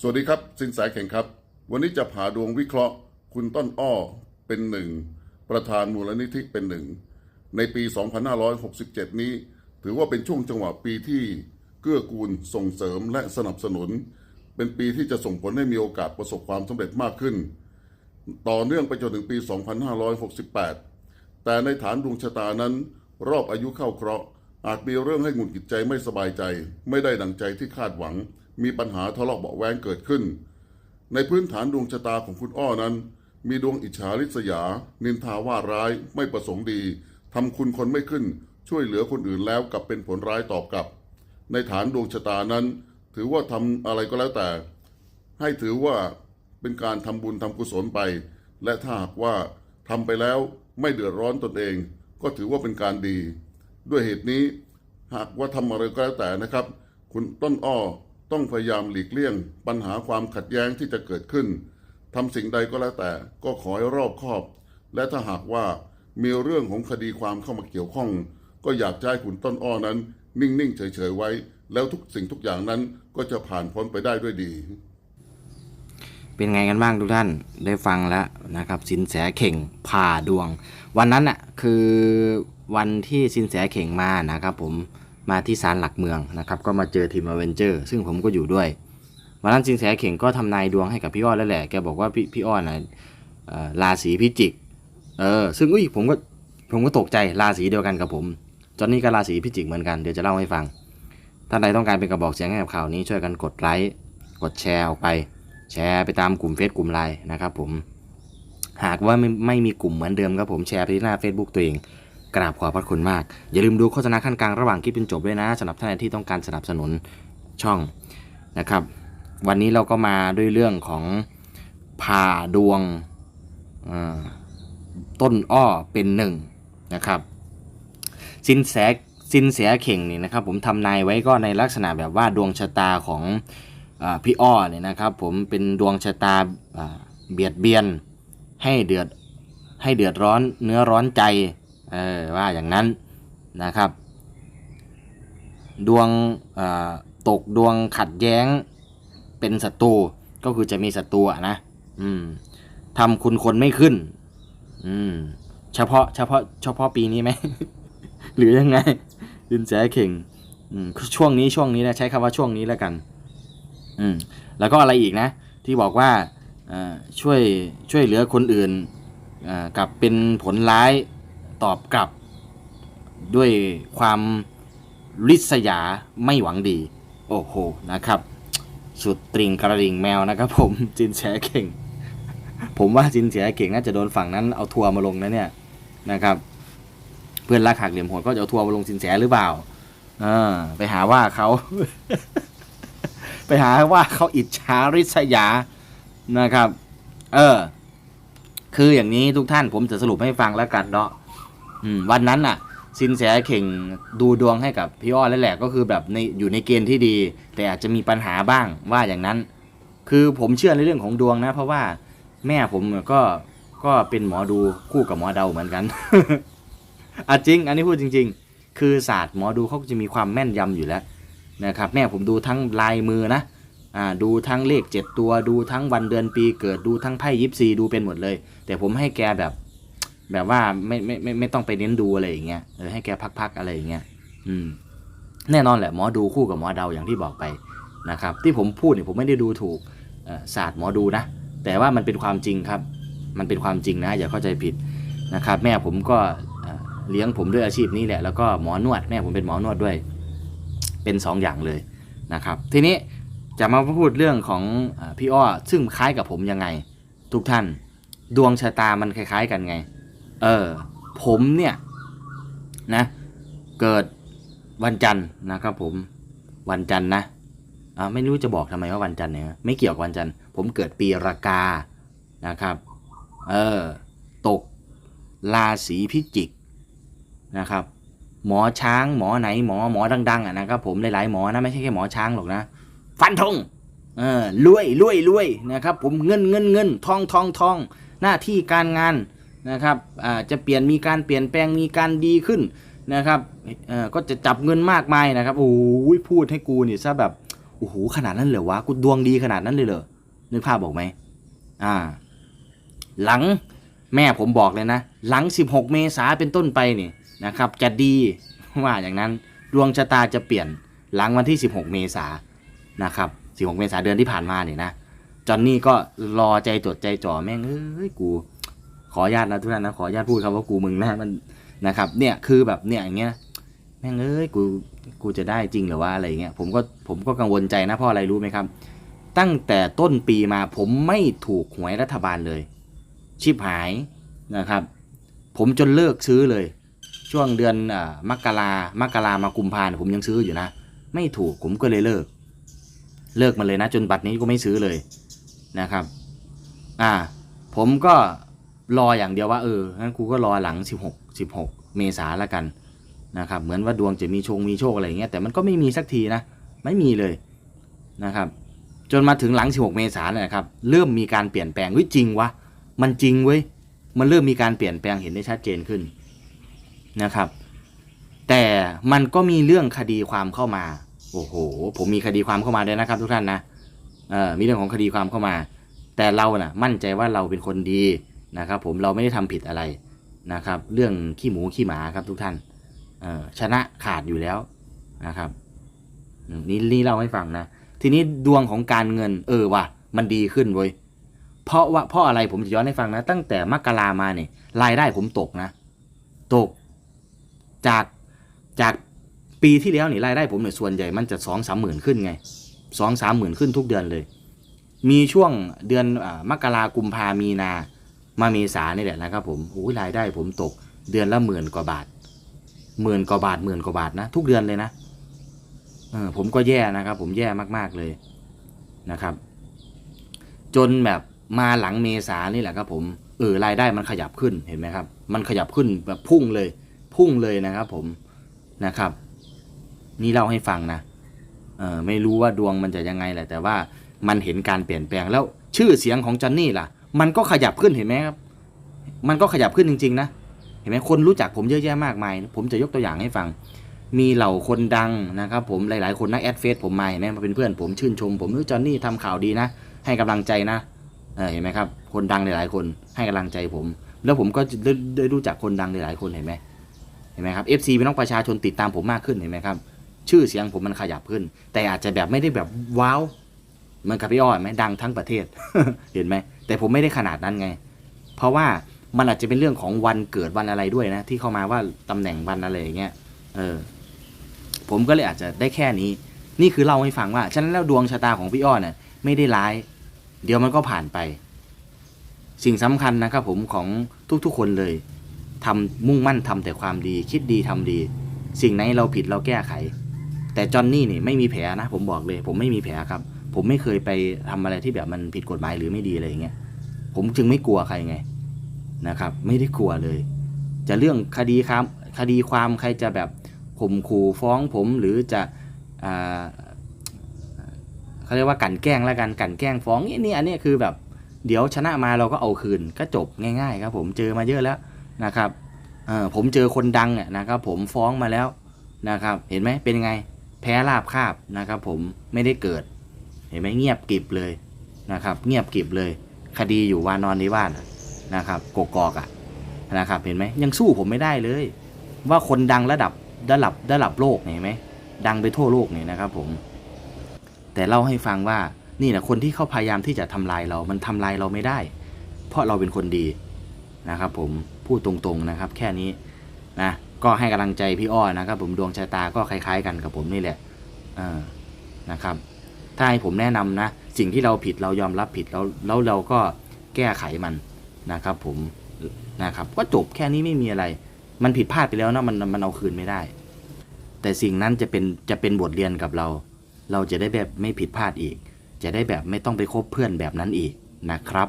สวัสดีครับสินแสเข่งครับ วันนี้จะผ่าดวงวิเคราะห์ คุณต้นอ้อเป็นหนึ่งประธานมูลนิธิเป็นหนึ่งในปี 2567 นี้ ถือว่าเป็นช่วงจังหวะปีที่เกื้อกูลส่งเสริมและสนับสนุน เป็นปีที่จะส่งผลให้มีโอกาสประสบความสำเร็จมากขึ้น ต่อเนื่องไปจนถึงปี 2568 แต่ในฐานดวงชะตานั้น รอบอายุเข้าเคราะห์อาจมีเรื่องให้หงุดหงิดใจไม่สบายใจ ไม่ได้ดังใจที่คาดหวัง มีปัญหาทะเลาะเบาแวงเกิดขึ้น ในพื้นฐานดวงชะตาของคุณอ้อนั้น มีดวงอิจฉาริษยา นินทาว่าร้ายไม่ประสงค์ดีทำคุณคนไม่ขึ้น ช่วยเหลือคนอื่นแล้วกลับเป็นผลร้ายตอบกลับ ในฐานดวงชะตานั้น ถือว่าทำอะไรก็แล้วแต่ ให้ถือว่าเป็นการทำบุญทำกุศลไป และถ้าหากว่าทำไปแล้วไม่เดือดร้อนตนเอง ก็ถือว่าเป็นการดี ด้วยเหตุนี้ หากว่าทำอะไรก็แล้วแต่นะครับ คุณต้นอ้อ ต้องพยายามหลีกเลี่ยง ปัญหาความขัดแย้งที่จะเกิดขึ้นทำสิ่งใดก็แล้วแต่ก็ขอให้รอบคอบ และถ้าหากว่ามีเรื่องของคดีความเข้ามาเกี่ยวข้อง ก็อยากจะให้คุณต้นอ้อนั้น นิ่งๆเฉยๆไว้ แล้วทุกสิ่งทุกอย่างนั้นก็จะผ่านพ้นไปได้ด้วยดี เป็นไงกันบ้างทุกท่านได้ฟังแล้วนะครับ สินแสเข่งผ่าดวง วันนั้นอะคือวันที่สินแสเข่งมานะครับผม มาที่ศาลหลักเมืองนะครับ ก็มาเจอทีมอเวนเจอร์ซึ่งผมก็อยู่ด้วยวันนั้นสินแสเข่งก็ทำนายดวงให้กับพี่อ้อแล้วแหละแกบอกว่าพี่พี่อ้อนะเอ่อราศีพิจิกเออซึ่งอุ้ยผมก็ผมก็ตกใจราศีเดียวกันกับผมจอนนี่ก็ราศีพิจิกเหมือนกันเดี๋ยวจะเล่าให้ฟังท่านใดต้องการเป็นกระบอกเสียงให้กับข่าวนี้ช่วยกันกดไลค์กดแชร์ออกไป แชร์ไปตามกลุ่มเฟซกลุ่มไลน์นะครับผมหากว่าไม่ไม่มีกลุ่มเหมือนเดิมครับผมแชร์ไปที่หน้า Facebook ตัวเอง กราบขอพระคุณมาก อย่าลืมดูโฆษณาขั้นกลางระหว่างคลิปจนจบด้วยนะสำหรับท่านที่ต้องการสนับสนุนช่องนะครับ วันนี้เราก็มาด้วยเรื่องของผ่าดวงต้นอ้อเป็นหนึ่งนะครับสินแสสินแสเข่งนี่นะครับ ผมทำนายไว้ก็ในลักษณะแบบว่าดวงชะตาของอพี่อ้อเนี่ยนะครับ ผมเป็นดวงชะตาเบียดเบียนให้เดือดให้เดือดร้อนเนื้อร้อนใจ เออว่าอย่างนั้นนะครับ ดวงตกดวงขัดแย้งเป็นศัตรูก็คือจะมีศัตรูนะอืมทำคุณคนไม่ขึ้น อืม เฉพาะ เฉพาะ เฉพาะปีนี้ไหม หรือยังไงสินแสเข่ง อืม ช่วงนี้ช่วงนี้นะใช้คำว่าช่วงนี้แล้วกัน อืม แล้วก็อะไรอีกนะ ที่บอกว่าช่วยช่วยเหลือคนอื่นกลับเป็นผลร้าย ตอบกลับ ด้วยความริษยาไม่หวังดี โอ้โหนะครับ สุดตริงกระดิ่งแมวนะครับ ผมจินแสเข่ง ผมว่าจินแสเข่งน่าจะโดนฝั่งนั้นเอาทัวร์มาลงนะเนี่ยนะครับ เพื่อนรักหักเหลี่ยมโหดก็จะเอาทัวร์มาลงสินแสหรือเปล่าอไปหาว่าเขาไปหาว่าเขาอิจฉาริษยานะครับ เออ คืออย่างนี้ทุกท่านผมจะสรุปให้ฟังแล้วกันเนาะ อืมวันนั้นน่ะ สินแสเข่งดูดวงให้กับพี่อ้อแล้วแหละก็คือแบบในอยู่ในเกณฑ์ที่ดี แต่อาจจะมีปัญหาบ้างว่าอย่างนั้น คือผมเชื่อในเรื่องของดวงนะ เพราะว่าแม่ผมก็ก็เป็นหมอดูคู่กับหมอเดาเหมือนกันอะจริง อันนี้พูดจริง ๆ คือศาสตร์หมอดูเขาจะมีความแม่นยำอยู่แล้วนะครับ แม่ผมดูทั้งลายมือนะอ่าดูทั้งเลขเจ็ดตัวดูทั้งวันเดือนปีเกิดดูทั้งไพ่ยิปซีดูเป็นหมดเลย แต่ผมให้แกแบบ แบบว่าไม่ไม่ไม่ไม่ต้องไปเน้นดูอะไรอย่างเงี้ยเออให้แกพักๆอะไรอย่างเงี้ยอืมแน่นอนแหละหมอดูคู่กับหมอเดาอย่างที่บอกไปนะครับ ที่ผมพูดเนี่ยผมไม่ได้ดูถูกศาสตร์หมอดูนะแต่ว่ามันเป็นความจริงครับ มันเป็นความจริงนะ อย่าเข้าใจผิดนะครับ แม่ผมก็เลี้ยงผมด้วยอาชีพนี้แหละแล้วก็หมอนวดแม่ผมเป็นหมอนวดด้วย เป็นสองอย่างเลยนะครับ ทีนี้จะมาพูดเรื่องของพี่อ้อซึ่งคล้ายกับผมยังไง ทุกท่าน ดวงชะตามันคล้าย ๆ กันไง เออผมเนี่ยนะเกิดวันจันทร์นะครับผมวันจันทร์นะอ่าไม่รู้จะบอกทำไมว่าวันจันทร์เนี่ยไม่เกี่ยวกับวันจันทร์ผมเกิดปีรากานะครับเออตกราศีพิจิกนะครับหมอช้างหมอไหนหมอหมอดังๆอะนะครับผมหลายๆหมอนะไม่ใช่แค่หมอช้างหรอกนะ ฟันธงเออรวยรวยรวยนะครับผมเงินเงินเงินทองทองทองหน้าที่การงาน นะครับอ่าจะเปลี่ยนมีการเปลี่ยนแปลงมีการดีขึ้นนะครับเอ่อก็จะจับเงินมากมายนะครับโอ้ยพูดให้กูเนี่ยซะแบบโอ้โหขนาดนั้นเหรอวะกูดวงดีขนาดนั้นเลยเหรอนึกภาพบอกไหมอ่า หลังแม่ผมบอกเลยนะ หลัง 16 เมษาเป็นต้นไปนี่นะครับ จะดีว่าอย่างนั้นดวงชะตาจะเปลี่ยนหลังวันที่ 16 เมษานะครับ 16 เมษาเดือนที่ผ่านมาเนี่ยนะจอนนี่ก็รอใจจดใจจ่อแม่งเอ้ยกู ขออนุญาตนะทุกท่านนะขออนุญาตพูดคำว่ากูมึงนะมันนะครับ เนี่ยคือแบบเนี่ยอย่างเงี้ยแม่งเอ้ยกูกูจะได้จริงหรือว่าอะไรเงี้ยผมก็ผมก็กังวลใจนะเพราะอะไรรู้ไหมครับ ตั้งแต่ต้นปีมาผมไม่ถูกหวยรัฐบาลเลย ชิบหายนะครับ ผมจนเลิกซื้อเลย ช่วงเดือนอมกรามกรามากุมภานผมยังซื้ออยู่นะ ไม่ถูกผมก็เลยเลิก เลิกมันเลยนะ จนบัดนี้ก็ไม่ซื้อเลยนะครับ อ่า ผมก็ รออย่างเดียวว่าเอองั้นกูก็รอหลัง 16 16 เมษาแล้วกันนะครับ เหมือนว่าดวงจะมีชงมีโชคอะไรอย่างเงี้ยแต่มันก็ไม่มีสักทีนะ ไม่มีเลยนะครับ จนมาถึงหลัง 16 เมษายนนนะครับเริ่มมีการเปลี่ยนแปลงเฮ้ยจริงวะมันจริงเว้ยมันเริ่มมีการเปลี่ยนแปลงเห็นได้ชัดเจนขึ้นนะครับ แต่มันก็มีเรื่องคดีความเข้ามาโอ้โห ผมมีคดีความเข้ามาด้วยนะครับ ทุกท่านนะเออมีเรื่องของคดีความเข้ามา แต่เรานะ่ะ มั่นใจว่าเราเป็นคนดี นะครับผมเราไม่ได้ทำผิดอะไรนะครับ เรื่องขี้หมูขี้หมาครับทุกท่านเอชนะขาดอยู่แล้วนะครับนี่นี่เล่าให้ฟังนะทีนี้ดวงของการเงิน เออว่ะมันดีขึ้นเว้ยเพราะว่าเพราะอะไรผมจะย้อนให้ฟังนะ ตั้งแต่มกรามาเนี่ยรายได้ผมตกนะ ตกจากจากปีที่แล้วนี่รายได้ผมเนี่ยส่วนใหญ่มันจะสองสามหมื่นขึ้นไงสองสามหมื่นขึ้นทุกเดือนเลย มีช่วงเดือนอมกรากุมภามีนา มาเมษานี่แหละนะครับผมโอ้ยรายได้ผมตกเดือนละหมื่นกว่าบาทหมื่นกว่าบาทหมื่นกว่าบาทนะ ทุกเดือนเลยนะเออผมก็แย่นะครับ ผมแย่มากๆเลยนะครับ จนแบบมาหลังเมษานี่แหละครับ ผมเออรายได้มันขยับขึ้นเห็นไหมครับ มันขยับขึ้นแบบพุ่งเลย พุ่งเลยนะครับ ผมนะครับ นี่เล่าให้ฟังนะเออไม่รู้ว่าดวงมันจะยังไงแหละแต่ว่ามันเห็นการเปลี่ยนแปลงแล้วชื่อเสียงของจอนนี่ล่ะ มันก็ขยับขึ้นเห็นไหมครับ มันก็ขยับขึ้นจริง ๆ นะ เห็นไหมคนรู้จักผมเยอะแยะมากมาย ผมจะยกตัวอย่างให้ฟัง มีเหล่าคนดังนะครับ ผมหลาย ๆ คนนักแอดเฟซผมมาเห็นไหมมาเป็นเพื่อนผมชื่นชม ผมเออจอนนี่ทำข่าวดีนะ ให้กำลังใจนะเเห็นไหมครับ คนดังหลาย ๆ คนให้กำลังใจผม แล้วผมก็ได้รู้จักคนดังหลายๆคนเห็นไหมเห็นไหมครับ FC พี่น้องประชาชนติดตามผมมากขึ้นเห็นไหมครับ ชื่อเสียงผมมันขยับขึ้น แต่อาจจะแบบไม่ได้แบบว้าว เหมือนกับพี่อ้อยไหมดังทั้งประเทศ เห็นไหมแต่ผมไม่ได้ขนาดนั้นไง เพราะว่ามันอาจจะเป็นเรื่องของวันเกิดวันอะไรด้วยนะ ที่เข้ามาว่าตำแหน่งวันอะไรอย่างเงี้ยเออ ผมก็เลยอาจจะได้แค่นี้ นี่คือเล่าให้ฟังว่าฉะนั้นแล้วดวงชะตาของพี่อ้อเนี่ยไม่ได้ร้าย เดี๋ยวมันก็ผ่านไป สิ่งสำคัญนะครับผมของทุกๆคนเลยทำมุ่งมั่นทำแต่ความดี คิดดีทำดี สิ่งไหนเราผิดเราแก้ไข แต่จอนนี่นี่ไม่มีแผลนะ ผมบอกเลย ผมไม่มีแผลครับ ผมไม่เคยไปทำอะไรที่แบบมันผิดกฎหมายหรือไม่ดีอะไรอย่างเงี้ยผมจึงไม่กลัวใครไงนะครับ ไม่ได้กลัวเลย จะเรื่องคดีครับคดีความใครจะแบบข่มขู่ฟ้องผมหรือจะเขาเรียกว่ากลันแกล้งแล้วกันกลันแกล้งฟ้องนี่นี่อันนี้คือแบบเดี๋ยวชนะมาเราก็เอาคืนก็จบง่าย ๆ ครับ ผมเจอมาเยอะแล้วนะครับผมเจอคนดังเนี่ยนะครับ ผมฟ้องมาแล้วนะครับ เห็นไหมเป็นไงแพ้ราบคาบนะครับ ผมไม่ได้เกิด ห็นไหมเงียบกริบเลยนะครับ เงียบกริบเลย คดีอยู่วานอนนิวาสนะครับกกอกอะนะครับเห็นไหมยังสู้ผมไม่ได้เลย ว่าคนดังระดับระดับระดับโลกเห็นไหมดังไปทั่วโลกเนี่ยนะครับผม แต่เล่าให้ฟังว่านี่แหละคนที่เขาพยายามที่จะทำลายเรา มันทำลายเราไม่ได้ เพราะเราเป็นคนดีนะครับ ผมพูดตรงๆนะครับ แค่นี้นะก็ให้กำลังใจพี่อ้อนะครับ ผมดวงชะตาก็คล้าย ๆ กันกับผมนี่แหละนะครับ ถ้าให้ผมแนะนำนะ สิ่งที่เราผิดเรายอมรับผิดแล้วแล้วเราก็แก้ไขมันนะครับผมนะครับก็จบแค่นี้ไม่มีอะไร มันผิดพลาดไปแล้วนะมันมันเอาคืนไม่ได้ แต่สิ่งนั้นจะเป็นจะเป็นบทเรียนกับเรา เราจะได้แบบไม่ผิดพลาดอีก จะได้แบบไม่ต้องไปคบเพื่อนแบบนั้นอีกนะครับ